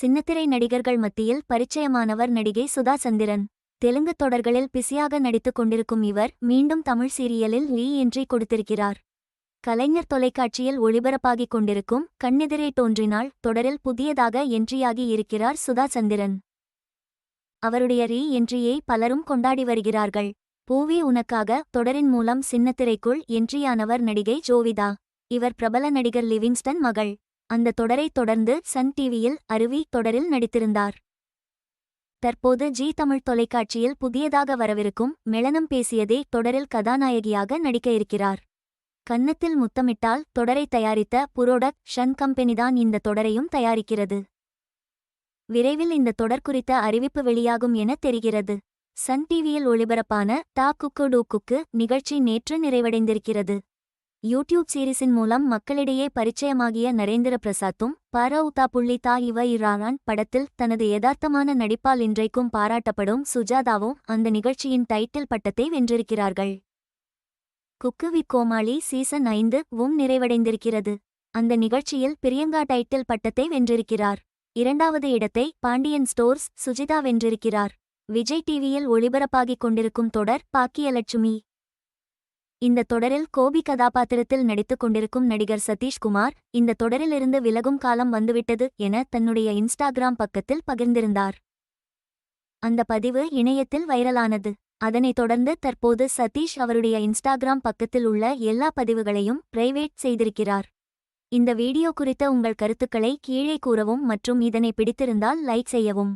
சின்னத்திரை நடிகர்கள் மத்தியில் பரிச்சயமானவர் நடிகை சுதா சந்திரன். தெலுங்கு தொடர்களில் பிஸியாக நடித்துக் கொண்டிருக்கும் இவர் மீண்டும் தமிழ் சீரியலில் ரீ என்ட்ரி கொடுத்திருக்கிறார். கலைஞர் தொலைக்காட்சியில் ஒளிபரப்பாகிக் கொண்டிருக்கும் கண்ணெதிரே தோன்றினால் தொடரில் புதியதாக என்ட்ரியாகி இருக்கிறார் சுதா சந்திரன். அவருடைய ரீ என்ட்ரியை பலரும் கொண்டாடி வருகிறார்கள். பூவி உனக்காக தொடரின் மூலம் சின்னத்திரைக்குள் என்ட்ரியானவர் நடிகை ஜோவிதா. இவர் பிரபல நடிகர் லிவிங்ஸ்டன் மகள். அந்த தொடரைத் தொடர்ந்து சன் டிவியில் அருவி தொடரில் நடித்திருந்தார். தற்போது ஜி தமிழ் தொலைக்காட்சியில் புதியதாக வரவிருக்கும் மெளனம் பேசியதே தொடரில் கதாநாயகியாக நடிக்க இருக்கிறார். கன்னத்தில் முத்தமிட்டால் தொடரை தயாரித்த புரோடக் ஷன் கம்பெனிதான் இந்த தொடரையும் தயாரிக்கிறது. விரைவில் இந்த தொடர் குறித்த அறிவிப்பு வெளியாகும் என தெரிகிறது. சன் டிவியில் ஒளிபரப்பான டா குக்கு டூ குக்கு நிகழ்ச்சி நேற்று நிறைவடைந்திருக்கிறது. யூடியூப் சீரிஸின் மூலம் மக்களிடையே பரிச்சயமாகிய நரேந்திர பிரசாத்தும் பாரவுதா புள்ளி தா இவ இரான் படத்தில் தனது யதார்த்தமான நடிப்பால் இன்றைக்கும் பாராட்டப்படும் சுஜாதாவும் அந்த நிகழ்ச்சியின் டைட்டில் பட்டத்தை வென்றிருக்கிறார்கள். குக்கு கோமாளி சீசன் ஐந்து வும் நிறைவடைந்திருக்கிறது. அந்த நிகழ்ச்சியில் பிரியங்கா டைட்டில் பட்டத்தை வென்றிருக்கிறார். இரண்டாவது இடத்தை பாண்டியன் ஸ்டோர்ஸ் சுஜிதா வென்றிருக்கிறார். விஜய் டிவியில் ஒளிபரப்பாகிக் கொண்டிருக்கும் தொடர் பாக்கியலட்சுமி. இந்த தொடரில் கோபி கதாபாத்திரத்தில் நடித்துக் கொண்டிருக்கும் நடிகர் சதீஷ்குமார் இந்த தொடரிலிருந்து விலகும் காலம் வந்துவிட்டது என தன்னுடைய இன்ஸ்டாகிராம் பக்கத்தில் பகிர்ந்திருந்தார். அந்த பதிவு இணையத்தில் வைரலானது. அதனைத் தொடர்ந்து தற்போது சதீஷ் அவருடைய இன்ஸ்டாகிராம் பக்கத்தில் உள்ள எல்லா பதிவுகளையும் பிரைவேட் செய்திருக்கிறார். இந்த வீடியோ குறித்த உங்கள் கருத்துக்களை கீழே கூறவும் மற்றும் இதனை பிடித்திருந்தால் லைக் செய்யவும்.